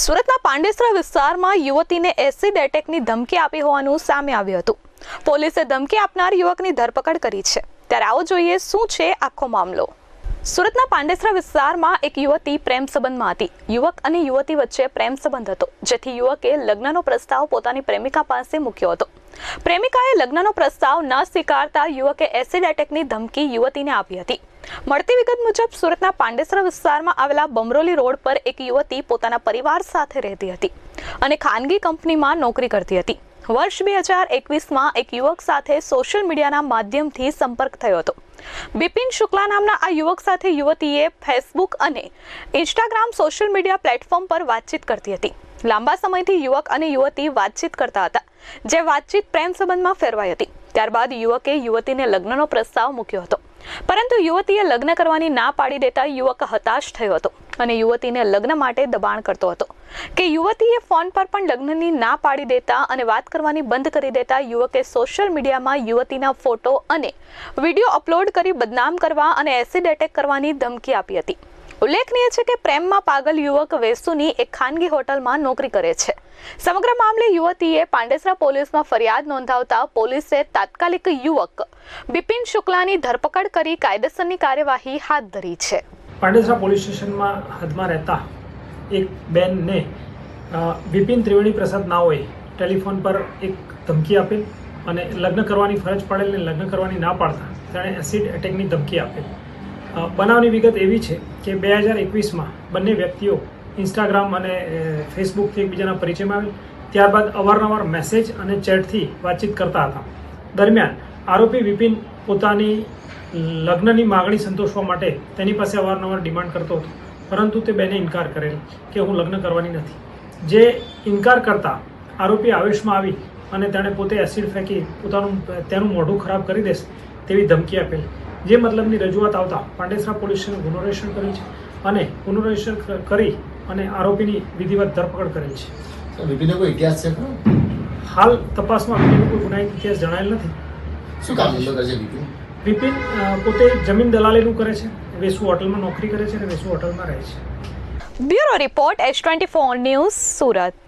સુરતના પાંડેસરા વિસ્તારમાં યુવતીને એસિડ એટેકની ધમકી આપી હોવાનું સામે આવ્યું હતું. પોલીસે ધમકી આપનાર યુવકની ધરપકડ કરી છે. ત્યારે આવો જોઈએ શું છે આખો મામલો. સુરતના પાંડેસરા વિસ્તારમાં એક યુવતી પ્રેમ સંબંધમાં હતી. યુવક અને યુવતી વચ્ચે પ્રેમ સંબંધ હતો, જેથી યુવકે લગ્નનો પ્રસ્તાવ પોતાની પ્રેમિકા પાસે મૂક્યો હતો. પ્રેમિકાએ લગ્નનો પ્રસ્તાવ ન સ્વીકારતા યુવકે એસિડ એટેકની ધમકી યુવતીને આપી હતી. મળતી વિગત મુજબ, સુરતના પાંડેસરા વિસ્તારમાં આવેલા બમરોલી રોડ પર એક યુવતી પોતાના પરિવાર સાથે રહેતી હતી અને ખાનગી કંપનીમાં નોકરી કરતી હતી. વર્ષ બે હજાર એકવીસમાં એક યુવક સાથે સોશિયલ મીડિયાના માધ્યમથી સંપર્ક થયો હતો. બિપિન શુક્લા નામના આ યુવક સાથે યુવતીએ ફેસબુક અને ઇન્સ્ટાગ્રામ સોશિયલ મીડિયા પ્લેટફોર્મ પર વાતચીત કરતી હતી. લાંબા સમયથી યુવક અને યુવતી વાતચીત કરતા હતા. જે વાતચીત પ્રેમ સંબંધમાં ફેરવાઈ હતી. ત્યારબાદ યુવકે યુવતીને લગ્નનો પ્રસ્તાવ મૂક્યો હતો. પરંતુ યુવતીએ લગ્ન કરવાની ના પાડી દેતા યુવક હતાશ થયો હતો અને યુવતીને લગ્ન માટે દબાણ કરતો હતો. કે યુવતીએ ફોન પર પણ લગ્નની ના પાડી દેતા અને વાત કરવાની બંધ કરી દેતા યુવકે સોશિયલ મીડિયામાં યુવતીના ફોટો અને વીડિયો અપલોડ કરી બદનામ કરવા અને એસિડ એટેક કરવાની ધમકી આપી હતી. ઉલ્લેખનીય છે કે પ્રેમમાં પાગલ યુવક વેસુની એક ખાનગી હોટલમાં નોકરી કરે છે. સમગ્ર મામલે યુવતીએ પાંડેસરા પોલીસમાં ફરિયાદ નોંધાવતા પોલીસે તાત્કાલિક યુવક બિપિન શુક્લાની ધરપકડ કરી કાયદેસરની કાર્યવાહી હાથ ધરી છે. પાંડેસરા પોલીસ સ્ટેશનમાં હદમાં રહેતા એક બેનને બિપિન ત્રિવેણી પ્રસાદ નાઓએ ટેલિફોન પર એક ધમકી આપેલ અને લગ્ન કરવાની ફરજ પડેલ ને લગ્ન કરવાની ના પાડતા તેણે એસિડ એટેકની ધમકી આપેલ અ, બનાવની વિગત એવી છે કે બે હજાર એકવીસમાં બંને વ્યક્તિઓ ઇન્સ્ટાગ્રામ અને ફેસબુકથી એકબીજાના પરિચયમાં આવેલ. ત્યારબાદ અવારનવાર મેસેજ અને ચેટથી વાતચીત કરતા હતા. દરમિયાન આરોપી વિપિન પોતાની લગ્નની માગણી સંતોષવા માટે તેની પાસે અવારનવાર ડિમાન્ડ કરતો હતો. પરંતુ તે બેને ઇનકાર કરેલ કે હું લગ્ન કરવાની નથી. જે ઇનકાર કરતા આરોપી આવેશમાં આવી અને તેણે પોતે એસિડ ફેંકી પોતાનું, તેનું મોઢું ખરાબ કરી દેશે તેવી ધમકી આપેલ. જે મતલબની રજૂઆત આવતા પાંડેસરા પોલીસ સ્ટેશન ગુનો રજિસ્ટર કર્યું છે અને ગુનો રજિસ્ટર કરી અને આરોપીની વિધિવત ધરપકડ કરેલ છે. તો વિપિનનો કોઈ ઇતિહાસ છે ખરો હાલ તપાસમાં વિપિનનો કોઈ ગુનાહિત ઇતિહાસ જણાયેલ નથી. શું કામ ધંધો કરે છે વિપિન? વિપિન પોતે જમીન દલાલીનું કરે છે વેસુ હોટલમાં નોકરી કરે છે અને વેસુ હોટલમાં રહે છે. Bureau report S twenty four news Surat.